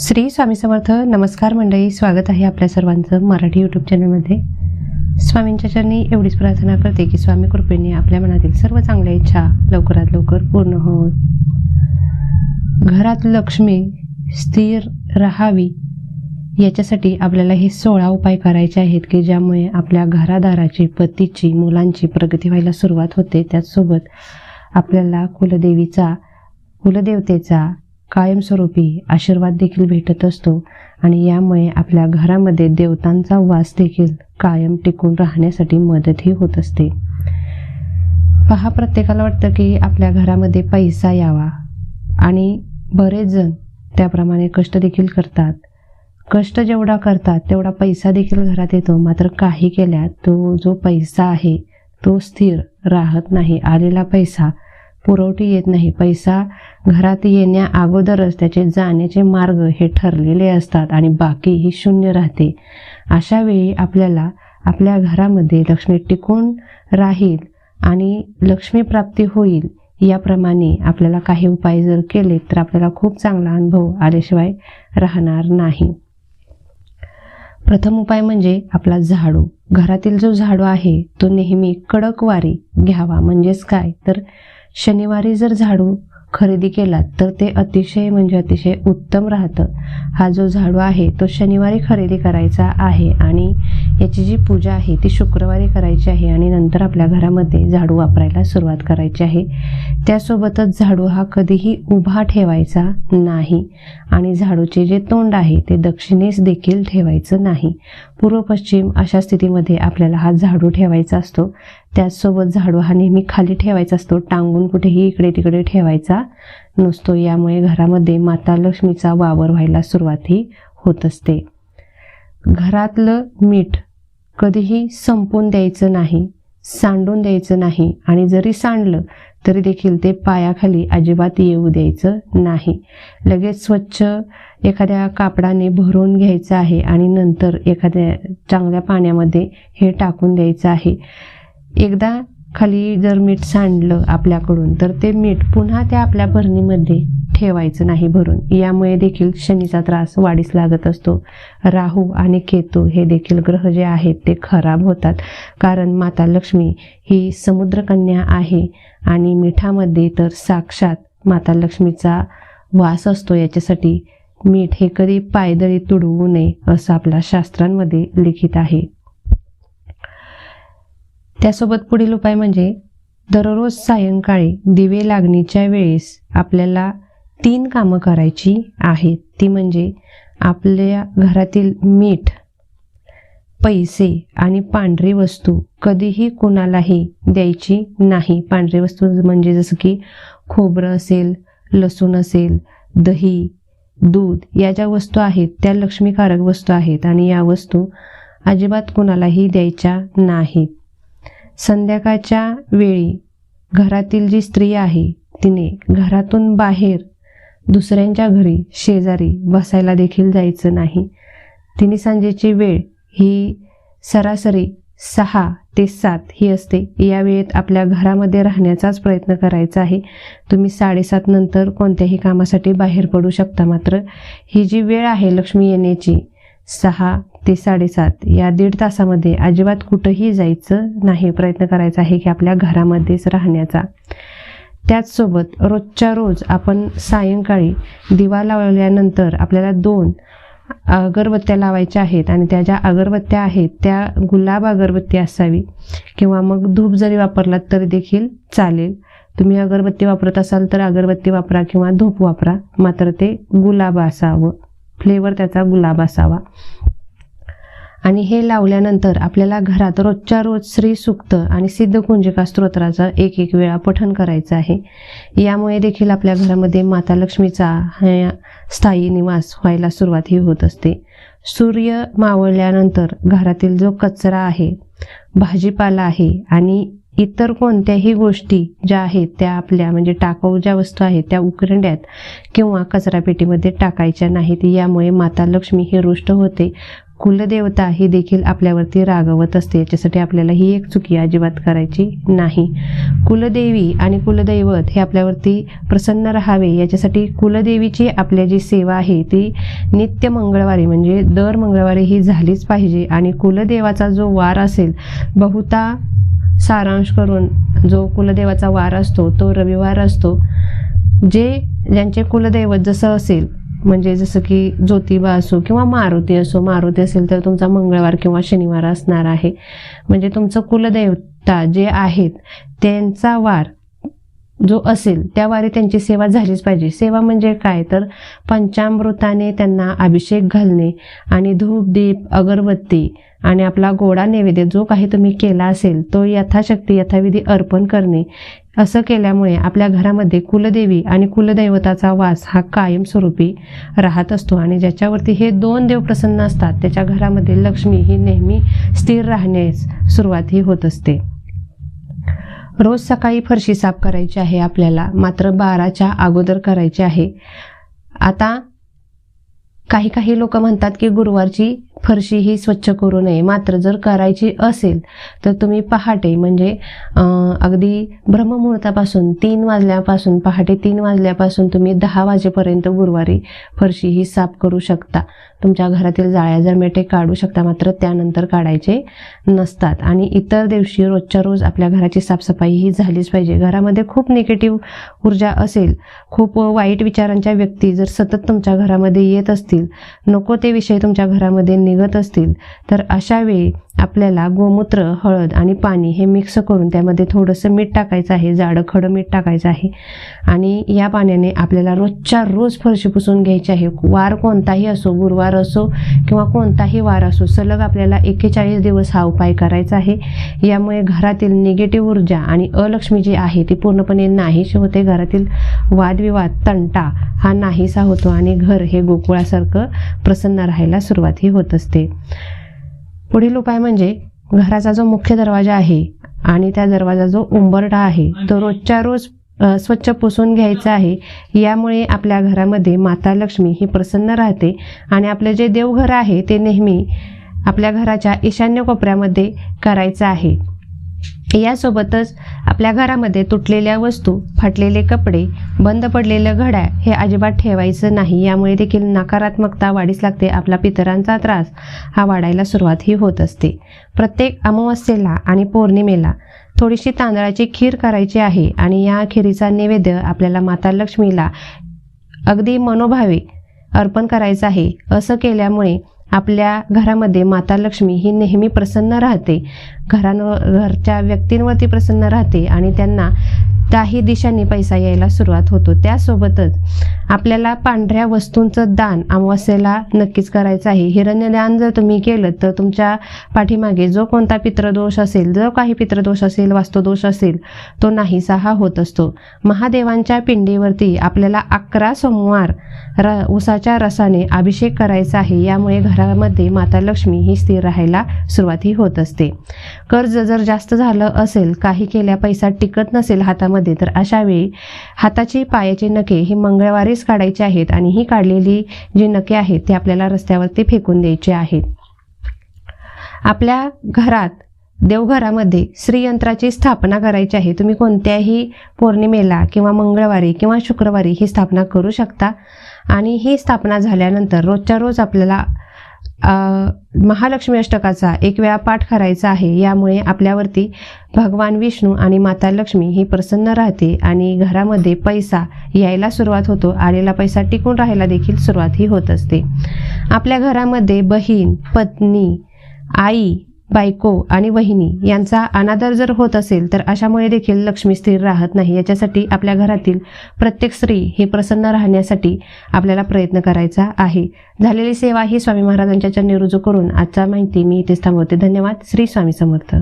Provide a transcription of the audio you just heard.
श्री स्वामी समर्थ नमस्कार मंडळी स्वागत आहे आपल्या सर्वांचं मराठी यूट्यूब चॅनलमध्ये स्वामींच्या चरणी एवढीच प्रार्थना करते की स्वामी कृपेने आपल्या मनातील सर्व चांगल्या इच्छा लवकरात लवकर पूर्ण होत. घरात लक्ष्मी स्थिर राहावी याच्यासाठी आपल्याला हे सोळा उपाय करायचे आहेत की ज्यामुळे आपल्या घरादाराची पतीची मुलांची प्रगती व्हायला सुरुवात होते. त्याचसोबत आपल्याला कुलदेवीचा कुलदेवतेचा कायमस्वरूपी आशीर्वाद देखील भेटत असतो आणि यामुळे आपल्या घरामध्ये देवतांचा वास देखील कायम टिकून राहण्यासाठी मदतही होत असते. पहा प्रत्येकाला वाटतं की आपल्या घरामध्ये पैसा यावा आणि बरेच जण त्याप्रमाणे कष्ट देखील करतात. कष्ट जेवढा करतात तेवढा पैसा देखील घरात येतो. मात्र काही केल्या तो जो पैसा आहे तो स्थिर राहत नाही. आलेला पैसा पुरवठी येत नाही. पैसा घरात येण्या अगोदरच त्याचे जाण्याचे मार्ग हे ठरलेले असतात आणि बाकी ही शून्य राहते. अशा वेळी आपल्याला आपल्या घरामध्ये लक्ष्मी टिकून राहील आणि लक्ष्मी प्राप्ती होईल याप्रमाणे आपल्याला काही उपाय जर केले तर आपल्याला खूप चांगला अनुभव आल्याशिवाय राहणार नाही. प्रथम उपाय म्हणजे आपला झाडू. घरातील जो झाडू आहे तो नेहमी कडक वारी घ्यावा. म्हणजेच काय? तर शनिवारी जर झाडू खरेदी केला तर ते अतिशय म्हणजे अतिशय उत्तम राहतं. हा जो झाडू आहे तो शनिवारी खरेदी करायचा आहे आणि याची जी पूजा आहे ती शुक्रवारी करायची आहे आणि नंतर आपल्या घरामध्ये झाडू वापरायला सुरुवात करायची आहे. त्यासोबतच झाडू हा कधीही उभा ठेवायचा नाही आणि झाडूचे जे तोंड आहे ते दक्षिणेस देखील ठेवायचं नाही. पूर्व पश्चिम अशा स्थितीमध्ये आपल्याला हा झाडू ठेवायचा असतो. त्याचसोबत झाडू हा नेहमी खाली ठेवायचा असतो टांगून कुठेही इकडे तिकडे ठेवायचा नसतो. यामुळे घरामध्ये माता लक्ष्मीचा वावर व्हायला सुरुवातही होत असते. घरातलं मीठ कधीही संपून द्यायचं नाही सांडून द्यायचं नाही आणि जरी सांडलं तरी देखील ते पायाखाली अजिबात येऊ द्यायचं नाही. लगेच स्वच्छ एखाद्या कापडाने भरून घ्यायचं आहे आणि नंतर एखाद्या चांगल्या पाण्यामध्ये हे टाकून द्यायचं आहे. एकदा खाली जर मीठ सांडलं आपल्याकडून तर ते मीठ पुन्हा त्या आपल्या भरणीमध्ये ठेवायचं नाही भरून. यामुळे देखील शनीचा त्रास वाढीस लागत असतो. राहू आणि केतू हे देखील ग्रह जे आहेत ते खराब होतात. कारण माता लक्ष्मी ही समुद्रकन्या आहे आणि मिठामध्ये तर साक्षात माता लक्ष्मीचा वास असतो. याच्यासाठी मीठ हे कधी पायदळी तुडवू नये असं आपल्या शास्त्रांमध्ये लिखित आहे. त्यासोबत पुढील उपाय म्हणजे दररोज सायंकाळी दिवे लागणीच्या वेळेस आपल्याला तीन कामं करायची आहेत. ती म्हणजे आपल्या घरातील मीठ पैसे आणि पांढरी वस्तू कधीही कुणालाही द्यायची नाही. पांढरी वस्तू म्हणजे जसं की खोबरं असेल लसूण असेल दही दूध या ज्या वस्तू आहेत त्या लक्ष्मीकारक वस्तू आहेत आणि या वस्तू अजिबात कुणालाही द्यायच्या नाहीत. संध्याकाळच्या वेळी घरातील जी स्त्री आहे तिने घरातून बाहेर दुसऱ्यांच्या घरी शेजारी बसायला देखील जायचं नाही. तिने सांजेची वेळ ही सरासरी सहा ते सात ही असते. या वेळेत आपल्या घरामध्ये राहण्याचाच प्रयत्न करायचा आहे. तुम्ही साडेसात नंतर कोणत्याही कामासाठी बाहेर पडू शकता मात्र. ही जी वेळ आहे लक्ष्मी येण्याची सहा ते साडेसात. या दीड तासामध्ये अजिबात कुठंही जायचं नाही प्रयत्न करायचा आहे की आपल्या घरामध्येच राहण्याचा. त्याचसोबत रोजच्या रोज आपण सायंकाळी दिवा लावल्यानंतर आपल्याला दोन अगरबत्त्या लावायच्या आहेत आणि त्या ज्या अगरबत्त्या आहेत त्या गुलाब अगरबत्ती असावी किंवा मग धूप जरी वापरलात तरी देखील चालेल. तुम्ही अगरबत्ती वापरत असाल तर अगरबत्ती वापरा किंवा धूप वापरा मात्र ते गुलाब असावं. फ्लेवर त्याचा गुलाब असावा. आणि हे लावल्यानंतर आपल्याला घरात रोजच्या रोज श्री सुक्त आणि सिद्धकुंजिका स्तोत्राचं एक एक वेळा पठण करायचं आहे. यामुळे देखील आपल्या घरामध्ये माता लक्ष्मीचा स्थायी निवास व्हायला सुरुवात ही होत असते. सूर्य मावळल्यानंतर घरातील जो कचरा आहे भाजीपाला आहे आणि इतर कोणत्याही गोष्टी ज्या आहेत त्या आपल्या म्हणजे टाकाऊ ज्या वस्तू आहेत त्या उकरंड्यात किंवा कचरापेटीमध्ये टाकायच्या नाहीत. यामुळे माता लक्ष्मी ही रुष्ट होते. कुलदेवता ही देखील आपल्यावरती रागवत असते. याच्यासाठी आपल्याला ही एक चुकी अजिबात करायची नाही. कुलदेवी आणि कुलदैवत हे आपल्यावरती प्रसन्न राहावे. याच्यासाठी कुलदेवीची आपल्या जी सेवा आहे ती नित्य मंगळवारी म्हणजे दर मंगळवारी ही झालीच पाहिजे. आणि कुलदेवाचा जो वार असेल बहुता सारांश करून जो कुलदेवाचा वार असतो तो रविवार असतो. जे ज्यांचे कुलदैवत जसं असेल म्हणजे जसं की ज्योतिबा असो किंवा मारुती असो मारुती असेल तर तुमचा मंगळवार किंवा शनिवार असणार आहे. म्हणजे तुमचं कुलदेवता जे आहेत त्यांचा वार जो असेल त्यावारे त्यांची सेवा झालीच पाहिजे. सेवा म्हणजे काय? तर पंचामृताने त्यांना अभिषेक घालणे आणि धूप दीप अगरबत्ती आणि आपला गोडा नैवेद्य जो काही तुम्ही केला असेल तो यथाशक्ती यथाविधी अर्पण करणे. असं केल्यामुळे आपल्या घरामध्ये कुलदेवी आणि कुलदैवताचा वास हा कायमस्वरूपी राहत असतो आणि ज्याच्यावरती हे दोन देव प्रसन्न असतात त्याच्या घरामध्ये लक्ष्मी ही नेहमी स्थिर राहण्यास सुरुवात ही होत असते. रोज सकाळी फरशी साफ करायची आहे आपल्याला मात्र बाराच्या अगोदर करायची आहे. आता काही काही लोक म्हणतात की गुरुवारची फरशी ही स्वच्छ करू नये. मात्र जर करायची असेल तर तुम्ही पहाटे म्हणजे अगदी ब्रह्ममुहूर्तापासून तीन वाजल्यापासून पहाटे तीन वाजल्यापासून तुम्ही दहा वाजेपर्यंत गुरुवारी फरशी ही साफ करू शकता. तुमच्या घरातील जाळ्या जरमेटे काढू शकता मात्र त्यानंतर काढायचे नसतात. आणि इतर दिवशी रोजच्या रोज आपल्या घराची साफसफाई ही झालीच पाहिजे. घरामध्ये खूप निगेटिव्ह ऊर्जा असेल खूप वाईट विचारांच्या व्यक्ती जर सतत तुमच्या घरामध्ये येत असतील नको ते विषय तुमच्या घरामध्ये निघत असतील तर अशा वेळी आपल्याला गोमूत्र हळद आणि पाणी हे मिक्स करून त्यामध्ये थोडंसं मीठ टाकायचं आहे जाडं खडं मीठ टाकायचं आहे. आणि या पाण्याने आपल्याला रोजच्या रोज फरशी पुसून घ्यायची आहे. वार कोणताही असो गुरुवार असो किंवा कोणताही वार असो सलग आपल्याला एक्केचाळीस दिवस हा उपाय करायचा आहे. यामुळे घरातील निगेटिव्ह ऊर्जा आणि अलक्ष्मी जी आहे ती पूर्णपणे नाहीशी होते. घरातील वादविवाद तंटा हा नाहीसा होतो आणि घर हे गोकुळासारखं प्रसन्न राहायला सुरुवात ही होत असते. पुढील उपाय म्हणजे घराचा जो मुख्य दरवाजा आहे आणि त्या दरवाजा जो उंबरठा आहे तो रोजच्या रोज स्वच्छ पुसून घ्यायचा आहे. यामुळे आपल्या घरामध्ये माता लक्ष्मी ही प्रसन्न राहते आणि आपलं जे देवघर आहे ते नेहमी आपल्या घराच्या ईशान्य कोपऱ्यामध्ये करायचं आहे. यासोबतच आपल्या घरामध्ये तुटलेल्या वस्तू फाटलेले कपडे बंद पडलेलं घड्याळ हे अजिबात ठेवायचं नाही. यामुळे देखील नकारात्मकता वाढीस लागते. आपला पितरांचा त्रास हा वाढायला सुरुवात ही होत असते. प्रत्येक अमावस्येला आणि पौर्णिमेला थोडीशी तांदळाची खीर करायची आहे आणि या खिरीचा नैवेद्य आपल्याला माता लक्ष्मीला अगदी मनोभावे अर्पण करायचं आहे. असं केल्यामुळे आपल्या घरामध्ये माता लक्ष्मी ही नेहमी प्रसन्न राहते. घरांवर घरच्या व्यक्तींवरती प्रसन्न राहते आणि त्यांना काही दिशांनी पैसा यायला सुरुवात होतो. त्यासोबतच आपल्याला पांढऱ्या वस्तूंचं दान अमावस्येला नक्कीच करायचं आहे. हिरण्यदान जर तुम्ही केलं तर तुमच्या पाठीमागे जो कोणता पितृदोष असेल जो काही पितृदोष असेल वास्तुदोष असेल तो नाहीसा हा होत असतो. महादेवांच्या पिंडीवरती आपल्याला अकरा सोमवार र उसाच्या रसाने अभिषेक करायचा आहे. यामुळे घरामध्ये माता लक्ष्मी ही स्थिर राहायला सुरुवाती होत असते. कर्ज जर जास्त झालं असेल काही केल्या पैसा टिकत नसेल हातामध्ये तर अशावेळी हाताची पायाची नखे ही मंगळवारीच काढायचे आहेत आणि ही काढलेली जी नखे आहेत ती आपल्याला रस्त्यावरती फेकून द्यायचे आहेत. आपल्या घरात देवघरामध्ये श्रीयंत्राची स्थापना करायची आहे. तुम्ही कोणत्याही पौर्णिमेला किंवा मंगळवारी किंवा शुक्रवारी ही स्थापना करू शकता. आणि ही स्थापना झाल्यानंतर रोजच्या रोज आपल्याला महालक्ष्मी अष्टकाचा एक वेळा पाठ करायचा आहे यामुळे आपल्यावरती भगवान विष्णू आणि माता लक्ष्मी ही प्रसन्न राहते आणि घरामध्ये पैसा यायला सुरुवात होतो. आलेला पैसा टिकून राहायला देखील सुरुवात ही होत असते. आपल्या घरामध्ये बहीण पत्नी आई बायको आणि वहिनी यांचा अनादर जर होत असेल तर अशामुळे देखील लक्ष्मी स्थिर राहत नाही. याच्यासाठी आपल्या घरातील प्रत्येक स्त्री ही प्रसन्न राहण्यासाठी आपल्याला प्रयत्न करायचा आहे. झालेली सेवा ही स्वामी महाराजांच्या चरणी रुजू करून आजचा माहिती मी इथेच थांबवते. धन्यवाद. श्री स्वामी समर्थ.